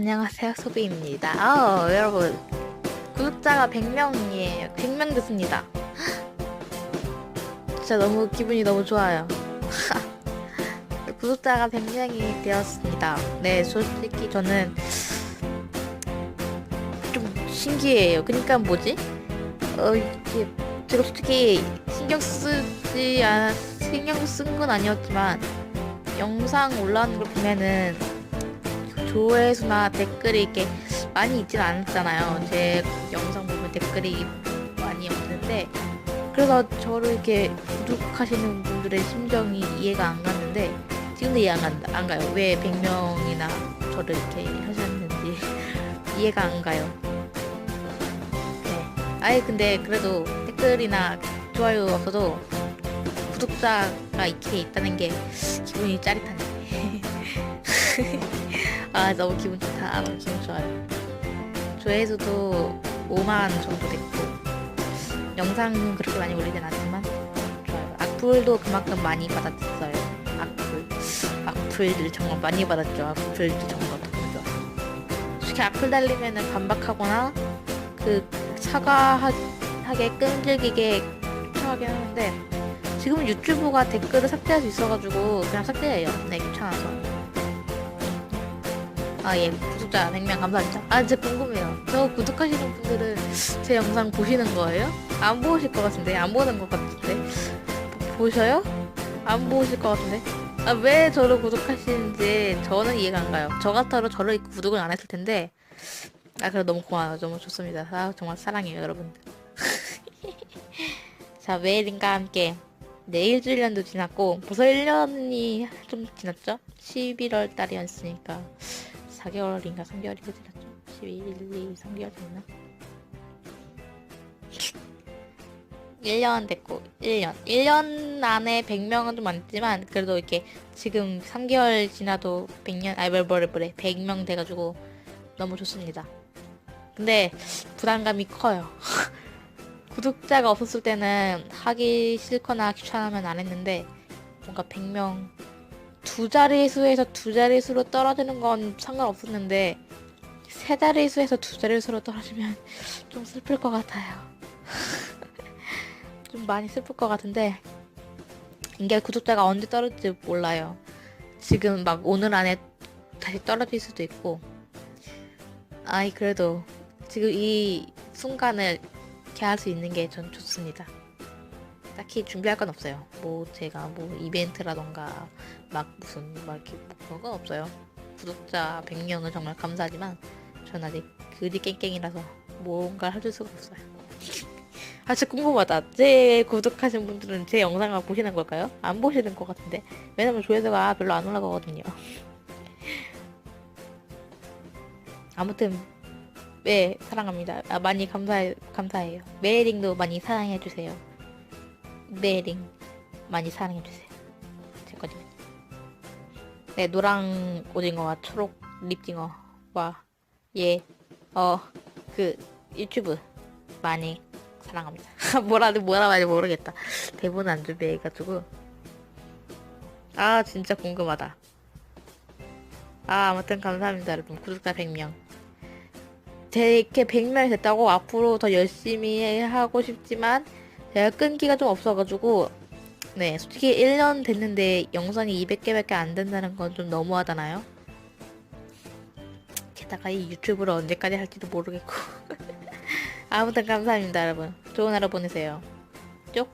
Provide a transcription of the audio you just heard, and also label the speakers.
Speaker 1: 안녕하세요 소비입니다. 어, 여러분. 구독자가 100명이에요. 100명 됐습니다. 진짜 너무 기분이 너무 좋아요. 구독자가 100명이 되었습니다. 네 솔직히 저는 좀 신기해요. 그니까 뭐지? 어 이게 제가 솔직히 신경 쓰지 않 신경 쓴 건 아니었지만 영상 올라오는 걸 보면은 조회수나 댓글이 이렇게 많이 있진 않잖아요. 제 영상 보면 댓글이 많이 없는데 그래서 저를 이렇게 구독하시는 분들의 심정이 이해가 안 갔는데 지금도 이해 안, 간다, 안 가요. 왜 100명이나 저를 이렇게 하셨는지 이해가 안 가요. 네. 아예 근데 그래도 댓글이나 좋아요 없어도 구독자가 이렇게 있다는 게 기분이 짜릿하네. 아 너무 기분 좋다. 아, 너무 기분 좋아요. 조회수도 5만 정도 됐고 영상은 그렇게 많이 올리진 않지만 좋아요. 악플도 그만큼 많이 받았어요. 악플, 악플들 정말 많이 받았죠. 악플들 정말 너무 좋아. 솔직히 악플 달리면은 반박하거나 그 사과하게 끈질기게 추천하긴 하는데 지금 유튜브가 댓글을 삭제할 수 있어가지고 그냥 삭제해요. 네 귀찮아서. 아, 예, 구독자 100명 감사합니다. 아, 진짜 궁금해요. 저 구독하시는 분들은 제 영상 보시는 거예요? 안 보실 것 같은데? 안 보는 것 같은데? 보- 보셔요? 안 보실 것 같은데? 아, 왜 저를 구독하시는지 저는 이해가 안 가요. 저 같아도 저를 구독을 안 했을 텐데. 아, 그래 너무 고마워요. 너무 좋습니다. 아, 정말 사랑해요, 여러분들. 자, 메일인과 함께. 네, 일주일년도 지났고, 벌써 1년이 좀 지났죠? 11월 달이었으니까. 4개월인가 3개월이 지났죠? 11, 1, 2, 3개월 됐나? 1년 됐고 1년 1년 안에 100명은 좀 많지만 그래도 이렇게 지금 3개월 지나도 100년 아이 뭘 뭐래 뭐래 100명 돼가지고 너무 좋습니다 근데 부담감이 커요 구독자가 없었을 때는 하기 싫거나 귀찮으면 안 했는데 뭔가 100명 두 자릿수에서 두 자릿수로 떨어지는 건 상관없었는데 세 자릿수에서 두 자릿수로 떨어지면 좀 슬플 것 같아요. 좀 많이 슬플 것 같은데 이게 구독자가 언제 떨어질지 몰라요. 지금 막 오늘 안에 다시 떨어질 수도 있고 아이 그래도 지금 이 순간을 이렇게 할 수 있는 게 전 좋습니다. 딱히 준비할 건 없어요. 뭐 제가 뭐 이벤트라던가 막 무슨 막 이렇게 뭐 그런 건 없어요. 구독자 100명은 정말 감사하지만 전 아직 그지 깽깽이라서 뭔가 해줄 수가 없어요. 아 진짜 궁금하다. 제 구독하신 분들은 제 영상을 보시는 걸까요? 안 보시는 것 같은데 왜냐면 조회수가 별로 안 올라가거든요. 아무튼 네 사랑합니다. 아, 많이 감사해 감사해요. 메일링도 많이 사랑해 주세요. 메링 많이 사랑해주세요. 제 거지만. 네, 노랑 오징어와 초록 립징어와 예, 어, 그 유튜브 많이 사랑합니다. 뭐라 뭐라 말지 모르겠다. 대본 안 준비해가지고. 아, 진짜 궁금하다. 아, 아무튼 감사합니다, 여러분. 구독자 100명. 제 이렇게 100명이 됐다고 앞으로 더 열심히 하고 싶지만 제가 끈기가 좀 없어가지고 네 솔직히 1년 됐는데 영상이 200개밖에 안 된다는 건 좀 너무하잖아요? 게다가 이 유튜브를 언제까지 할지도 모르겠고. 아무튼 감사합니다 여러분. 좋은 하루 보내세요. 쪽